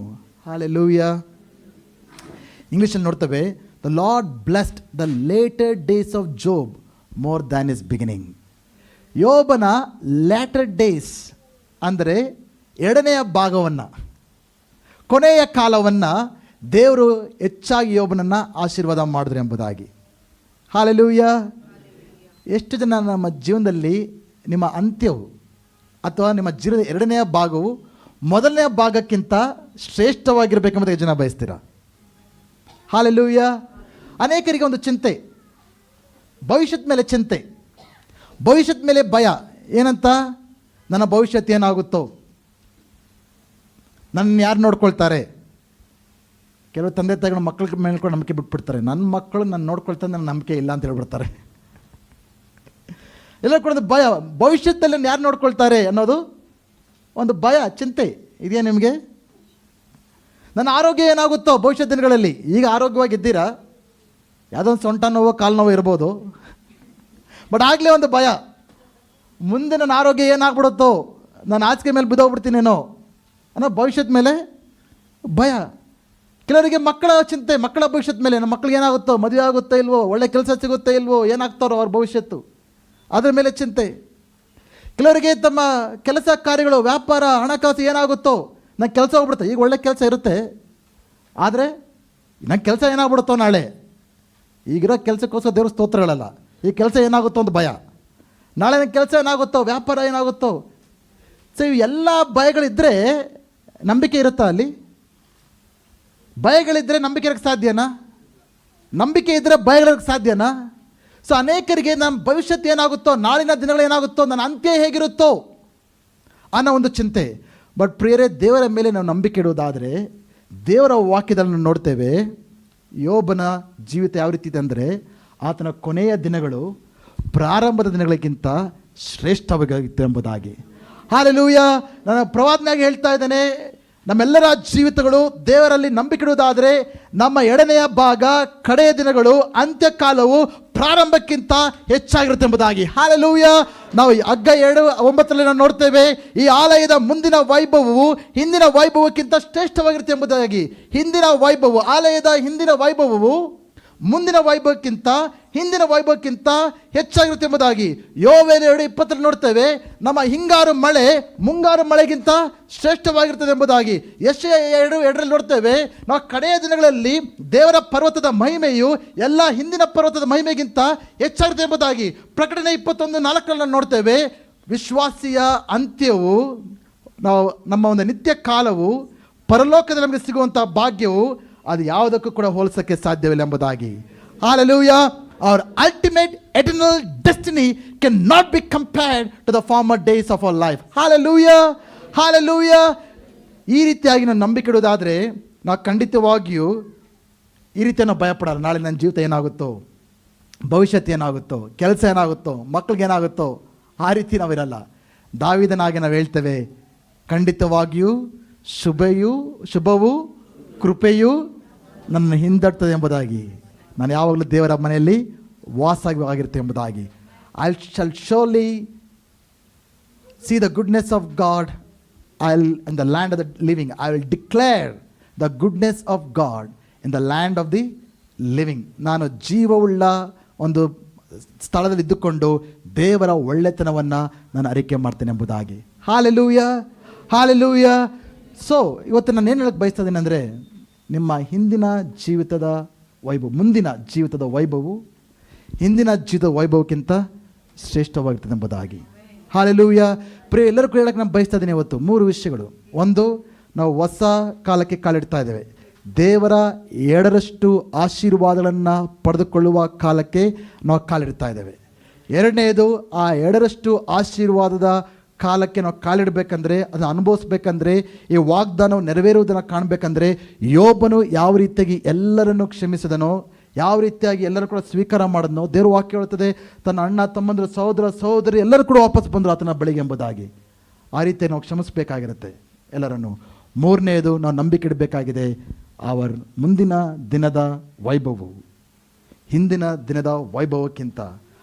ಹಾಲೆ ಲೂಯ್ಯ ಇಂಗ್ಲೀಷಲ್ಲಿ ನೋಡ್ತೇವೆ the Lord blessed the later days of Job more than his beginning ಯೋಬನ ಲ್ಯಾಟರ್ ಡೇಸ್ ಅಂದರೆ ಎರಡನೆಯ ಭಾಗವನ್ನು, ಕೊನೆಯ ಕಾಲವನ್ನು ದೇವರು ಹೆಚ್ಚಾಗಿ ಯೋಬನನ್ನು ಆಶೀರ್ವಾದ ಮಾಡಿದ್ರು ಎಂಬುದಾಗಿ. ಹಾಲೆಲೂಯ್ಯ ಎಷ್ಟು ಜನ ನಮ್ಮ ಜೀವನದಲ್ಲಿ ನಿಮ್ಮ ಅಂತ್ಯವು ಅಥವಾ ನಿಮ್ಮ ಜೀವನದ ಎರಡನೆಯ ಭಾಗವು ಮೊದಲನೆಯ ಭಾಗಕ್ಕಿಂತ ಶ್ರೇಷ್ಠವಾಗಿರಬೇಕೆಂಬುದಾಗಿ ಜನ ಬಯಸ್ತೀರಾ? ಹಾಲೆಲೂಯ. ಅನೇಕರಿಗೆ ಒಂದು ಚಿಂತೆ. ಭವಿಷ್ಯದ ಮೇಲೆ ಚಿಂತೆ. ಭವಿಷ್ಯದ ಮೇಲೆ ಭಯ. ಏನಂತ? ನನ್ನ ಭವಿಷ್ಯತ್ ಏನಾಗುತ್ತೋ? ನನ್ನ ಯಾರು ನೋಡ್ಕೊಳ್ತಾರೆ? ಕೆಲವು ತಂದೆ ತಾಯಿಗಳು ಮಕ್ಕಳ ಮೇಲ್ಕೊಂಡು ನಂಬಿಕೆ ಬಿಟ್ಬಿಡ್ತಾರೆ. ನನ್ನ ಮಕ್ಕಳು ನಾನು ನೋಡ್ಕೊಳ್ತಾರೆ, ನನ್ನ ನಂಬಿಕೆ ಇಲ್ಲ ಅಂತ ಹೇಳ್ಬಿಡ್ತಾರೆ. ಎಲ್ಲ ಕೂಡ ಭಯ. ಭವಿಷ್ಯದಲ್ಲಿ ನನ್ನ ಯಾರು ನೋಡ್ಕೊಳ್ತಾರೆ ಅನ್ನೋದು ಒಂದು ಭಯ, ಚಿಂತೆ. ಇದೆಯಾ ನಿಮಗೆ? ನನ್ನ ಆರೋಗ್ಯ ಏನಾಗುತ್ತೋ ಭವಿಷ್ಯ ದಿನಗಳಲ್ಲಿ, ಈಗ ಆರೋಗ್ಯವಾಗಿದ್ದೀರಾ? ಯಾವುದೋ ಒಂದು ಸೊಂಟ ನೋವು, ಕಾಲು ನೋವು ಇರ್ಬೋದು. ಬಟ್ ಆಗಲೇ ಒಂದು ಭಯ. ಮುಂದೆ ನನ್ನ ಆರೋಗ್ಯ ಏನಾಗ್ಬಿಡುತ್ತೋ, ನಾನು ಆಚಿಕೆ ಮೇಲೆ ಬಿದ್ದೋಗ್ಬಿಡ್ತೀನೇನೋ ಅನ್ನೋ ಭವಿಷ್ಯದ ಮೇಲೆ ಭಯ. ಕೆಲವರಿಗೆ ಮಕ್ಕಳ ಚಿಂತೆ, ಮಕ್ಕಳ ಭವಿಷ್ಯದ ಮೇಲೆ, ನಮ್ಮ ಮಕ್ಳಿಗೆ ಏನಾಗುತ್ತೋ, ಮದುವೆ ಆಗುತ್ತೋ ಇಲ್ವೋ, ಒಳ್ಳೆ ಕೆಲಸ ಸಿಗುತ್ತೋ ಇಲ್ವೋ, ಏನಾಗ್ತಾರೋ ಅವ್ರ ಭವಿಷ್ಯತ್ತು, ಅದರ ಮೇಲೆ ಚಿಂತೆ. ಕೆಲವರಿಗೆ ತಮ್ಮ ಕೆಲಸ ಕಾರ್ಯಗಳು, ವ್ಯಾಪಾರ, ಹಣಕಾಸು ಏನಾಗುತ್ತೋ ನಂಗೆ ಕೆಲಸ ಹೋಗ್ಬಿಡುತ್ತೆ. ಈಗ ಒಳ್ಳೆ ಕೆಲಸ ಇರುತ್ತೆ. ಆದರೆ ನಂಗೆ ಕೆಲಸ ಏನಾಗ್ಬಿಡುತ್ತೋ ನಾಳೆ, ಈಗಿರೋ ಕೆಲಸಕ್ಕೋಸ್ಕರ ದೇವ್ರ ಸ್ತೋತ್ರಗಳಲ್ಲ. ಈ ಕೆಲಸ ಏನಾಗುತ್ತೋ ಅಂತ ಭಯ. ನಾಳೆ ನನ್ನ ಕೆಲಸ ಏನಾಗುತ್ತೋ, ವ್ಯಾಪಾರ ಏನಾಗುತ್ತೋ ಸೊ ಇವೆಲ್ಲ ಭಯಗಳಿದ್ದರೆ ನಂಬಿಕೆ ಇರುತ್ತಾ ಅಲ್ಲಿ? ಭಯಗಳಿದ್ದರೆ ನಂಬಿಕೆ ಇರೋಕ್ಕೆ ಸಾಧ್ಯನಾ? ನಂಬಿಕೆ ಇದ್ದರೆ ಭಯಗಳಿರೋಕ್ಕೆ ಸಾಧ್ಯನಾ? ಸೊ, ಅನೇಕರಿಗೆ ನಮ್ಮ ಭವಿಷ್ಯತ್ ಏನಾಗುತ್ತೋ, ನಾಳಿನ ದಿನಗಳು ಏನಾಗುತ್ತೋ ನನ್ನ ಅಂತ್ಯ ಹೇಗಿರುತ್ತೋ ಅನ್ನೋ ಒಂದು ಚಿಂತೆ. ಬಟ್ ಪ್ರಿಯರೇ, ದೇವರ ಮೇಲೆ ನಾವು ನಂಬಿಕೆ ಇಡುವುದಾದರೆ ದೇವರ ವಾಕ್ಯದಲ್ಲಿ ನಾವು ನೋಡ್ತೇವೆ, ಯೋಬನ ಜೀವಿತ ಯಾವ ರೀತಿ ಇದೆ ಅಂದರೆ, ಆತನ ಕೊನೆಯ ದಿನಗಳು ಪ್ರಾರಂಭದ ದಿನಗಳಿಗಿಂತ ಶ್ರೇಷ್ಠವಾಗಿತ್ತು ಎಂಬುದಾಗಿ. ಹಾಲೆಲೂಯ ನನ್ನ ಪ್ರವಾದನಾಗಿ ಹೇಳ್ತಾ ಇದ್ದೇನೆ ನಮ್ಮೆಲ್ಲರ ಜೀವಿತಗಳು ದೇವರಲ್ಲಿ ನಂಬಿಕಿಡುವುದಾದರೆ ನಮ್ಮ ಎರಡನೆಯ ಭಾಗ ಕಡೆಯ ದಿನಗಳು ಅಂತ್ಯಕಾಲವು ಪ್ರಾರಂಭಕ್ಕಿಂತ ಹೆಚ್ಚಾಗಿರುತ್ತೆ ಎಂಬುದಾಗಿ. ಹಾಲೆಲೂಯ ನಾವು ಅಗ್ಗ ಎರಡು, ಒಂಬತ್ತರಲ್ಲಿ ನಾವು ನೋಡ್ತೇವೆ, ಈ ಆಲಯದ ಮುಂದಿನ ವೈಭವವು ಹಿಂದಿನ ವೈಭವಕ್ಕಿಂತ ಶ್ರೇಷ್ಠವಾಗಿರುತ್ತೆ ಎಂಬುದಾಗಿ. ಹಿಂದಿನ ವೈಭವ ಆಲಯದ ಹಿಂದಿನ ವೈಭವವು ಮುಂದಿನ ವೈಭವಕ್ಕಿಂತ, ಹಿಂದಿನ ವೈಭವಕ್ಕಿಂತ ಹೆಚ್ಚಾಗಿರುತ್ತೆ ಎಂಬುದಾಗಿ ಯೋವೇನ ಎರಡು ಇಪ್ಪತ್ತರಲ್ಲಿ ನೋಡ್ತೇವೆ. ನಮ್ಮ ಹಿಂಗಾರು ಮಳೆ, ಮುಂಗಾರು ಮಳೆಗಿಂತ ಶ್ರೇಷ್ಠವಾಗಿರ್ತದೆ ಎಂಬುದಾಗಿ ಎಷ್ಟೇ ಎರಡು, ಎರಡರಲ್ಲಿ ನೋಡ್ತೇವೆ. ನಾವು ಕಡೆಯ ದಿನಗಳಲ್ಲಿ ದೇವರ ಪರ್ವತದ ಮಹಿಮೆಯು ಎಲ್ಲ ಹಿಂದಿನ ಪರ್ವತದ ಮಹಿಮೆಗಿಂತ ಹೆಚ್ಚಾಗಿರುತ್ತೆ ಎಂಬುದಾಗಿ ಪ್ರಕಟಣೆ ಇಪ್ಪತ್ತೊಂದು ನಾಲ್ಕರಲ್ಲಿ ನೋಡ್ತೇವೆ. ವಿಶ್ವಾಸಿಯ ಅಂತ್ಯವು, ನಾವು ನಮ್ಮ ಒಂದು ನಿತ್ಯ ಕಾಲವು, ಪರಲೋಕದಲ್ಲಿ ನಮಗೆ ಸಿಗುವಂಥ ಭಾಗ್ಯವು ಅದು ಯಾವುದಕ್ಕೂ ಕೂಡ ಹೋಲಿಸೋಕ್ಕೆ ಸಾಧ್ಯವಿಲ್ಲ ಎಂಬುದಾಗಿ. Hallelujah our ultimate eternal destiny can not be compared to the former days of our life hallelujah hallelujah ಈ ರೀತಿಯಾಗಿ ನಾವು ನಂಬಿಕೆ ಇಡೋದಾದರೆ ನಾವು ಖಂಡಿತವಾಗಿಯೂ ಈ ರೀತಿ ನಾವು ಭಯಪಡಲ್ಲ. ನಾಳೆ ನನ್ನ ಜೀವಿತ ಏನಾಗುತ್ತೋ ಭವಿಷ್ಯತ್ ಏನಾಗುತ್ತೋ, ಕೆಲಸ ಏನಾಗುತ್ತೋ ಮಕ್ಳಿಗೇನಾಗುತ್ತೋ ಆ ರೀತಿ ನಾವಿರಲ್ಲ. ದಾವಿದನಾಗಿ ನಾವು ಹೇಳ್ತೇವೆ, ಖಂಡಿತವಾಗಿಯೂ ಶುಭೆಯು, ಶುಭವು, ಕೃಪೆಯು ನನ್ನ ಹಿಂದಟ್ಟದೆ ಎಂಬುದಾಗಿ. ನಾನು ಯಾವಾಗಲೂ ದೇವರ ಮನೆಯಲ್ಲಿ ವಾಸವಾಗಿರುತ್ತೆ ಎಂಬುದಾಗಿ. I shall surely the goodness of God I will in the land of the living I will declare the goodness of God in the land of the living ನಾನು ಜೀವವುಳ್ಳ ಒಂದು ಸ್ಥಳದಲ್ಲಿ ಇದ್ದುಕೊಂಡು ದೇವರ ಒಳ್ಳೆತನವನ್ನು ನಾನು ಅರಿಕೆ ಮಾಡ್ತೇನೆ ಎಂಬುದಾಗಿ. ಹಾಲೆಲೂಯ ಹಾಲೆಲೂಯ ಸೊ ಇವತ್ತು ನಾನು ಏನು ಹೇಳಕ್ಕೆ ಬಯಸ್ತಾ ಇದ್ದೀನಿ ಅಂದರೆ ನಿಮ್ಮ ಹಿಂದಿನ ಜೀವಿತದ ವೈಭವ, ಮುಂದಿನ ಜೀವಿತದ ವೈಭವವು ಹಿಂದಿನ ಜೀವಿತ ವೈಭವಕ್ಕಿಂತ ಶ್ರೇಷ್ಠವಾಗಿರ್ತದೆ ಎಂಬುದಾಗಿ. ಹಾಲೆಲೂಯ ಪ್ರಿಯ, ಎಲ್ಲರೂ ಕೂಡ ಹೇಳಕ್ಕೆ ನಾನು ಬಯಸ್ತಾ ಇದ್ದೀನಿ ಇವತ್ತು. ಮೂರು ವಿಷಯಗಳು. ಒಂದು, ನಾವು ಹೊಸ ಕಾಲಕ್ಕೆ ಕಾಲಿಡ್ತಾ ಇದ್ದೇವೆ. ದೇವರ ಎರಡರಷ್ಟು ಆಶೀರ್ವಾದಗಳನ್ನು ಪಡೆದುಕೊಳ್ಳುವ ಕಾಲಕ್ಕೆ ನಾವು ಕಾಲಿಡ್ತಾ ಇದ್ದೇವೆ. ಎರಡನೆಯದು ಆ ಎರಡರಷ್ಟು ಆಶೀರ್ವಾದದ ಕಾಲಕ್ಕೆ ನಾವು ಕಾಲಿಡಬೇಕಂದ್ರೆ, ಅದನ್ನು ಅನುಭವಿಸ್ಬೇಕಂದ್ರೆ, ಈ ವಾಗ್ದಾನವು ನೆರವೇರುವುದನ್ನು ಕಾಣಬೇಕಂದ್ರೆ, ಯೋಬನು ಯಾವ ರೀತಿಯಾಗಿ ಎಲ್ಲರನ್ನು ಕ್ಷಮಿಸಿದನೋ, ಯಾವ ರೀತಿಯಾಗಿ ಎಲ್ಲರೂ ಕೂಡ ಸ್ವೀಕಾರ ಮಾಡಿದ್ನೋ, ದೇವರು ವಾಕ್ಯ ಹೇಳ್ತದೆ ತನ್ನ ಅಣ್ಣ, ತಮ್ಮಂದರು, ಸಹೋದರ, ಸಹೋದರಿ ಎಲ್ಲರೂ ಕೂಡ ವಾಪಸ್ ಬಂದರು ಆತನ ಬಳಿಗೆ ಎಂಬುದಾಗಿ. ಆ ರೀತಿ ನಾವು ಕ್ಷಮಿಸಬೇಕಾಗಿರುತ್ತೆ ಎಲ್ಲರನ್ನು. ಮೂರನೆಯದು ನಾವು ನಂಬಿಕೆ ಇಡಬೇಕಾಗಿದೆ ಅವರ ಮುಂದಿನ ದಿನದ ವೈಭವವು. ಹಿಂದಿನ ದಿನದ ವೈಭವಕ್ಕಿಂತ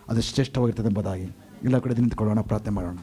ಅದು ಶ್ರೇಷ್ಠವಾಗಿರ್ತದೆ ಎಂಬುದಾಗಿ. ಎಲ್ಲ ಕಡೆ ನಿಂತುಕೊಳ್ಳೋಣ, ಪ್ರಾರ್ಥನೆ ಮಾಡೋಣ.